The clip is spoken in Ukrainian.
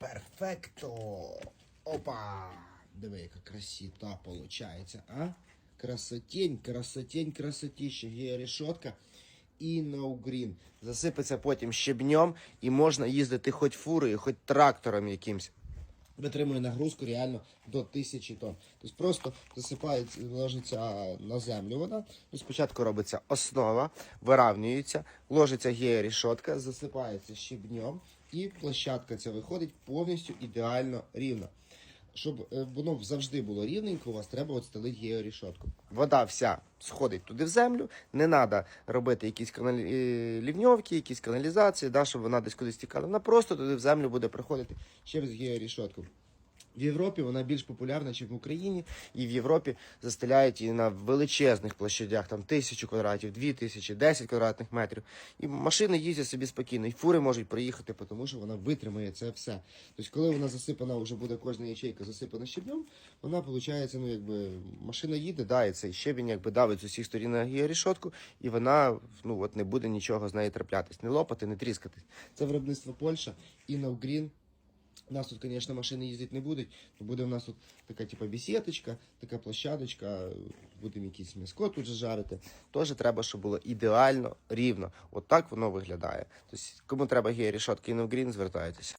Перфекто! Опа! Диви, яка красота виходить, а? Красотень, красотень, красотища. Є решетка і ноугрін. Засипеться потім щебнем і можна їздити хоч фурою, хоч трактором якимсь. Витримує нагрузку реально до 1000 тонн. Тобто просто засипається, ложиться на землю вона. Ну, спочатку робиться основа, виравнюється, ложиться георішотка, засипається щебнем, і площадка ця виходить повністю ідеально рівна. Щоб е, воно завжди було рівненько, у вас треба от стелити георішотку. Вода вся сходить туди в землю, не треба робити якісь каналі... е, лівньовки, якісь каналізації, да, щоб вона десь кудись тікала. Вона просто туди в землю буде приходити через георішотку. В Європі вона більш популярна, ніж в Україні, і в Європі застеляють її на величезних площадях, там тисячу квадратів, дві тисячі, десять квадратних метрів. І машини їздять собі спокійно, і фури можуть проїхати, тому що вона витримає це все. Тобто, коли вона засипана, вже буде кожна ячейка засипана щебнем, вона виходить, ну якби машина їде, да, і цей щебінь якби давить з усіх сторін на георішотку, і вона ну от не буде нічого з нею траплятись, не лопати, не тріскатись. Це виробництво Польща і Навгрін. У нас тут, звісно, машини їздити не будуть. то Буде у нас тут така, типу, бесідочка, така площадочка, будемо якісь м'яско тут же жарити. Теж треба, щоб було ідеально рівно. От так воно виглядає. Тобто, кому треба георішотки і Новгрін, звертайтеся.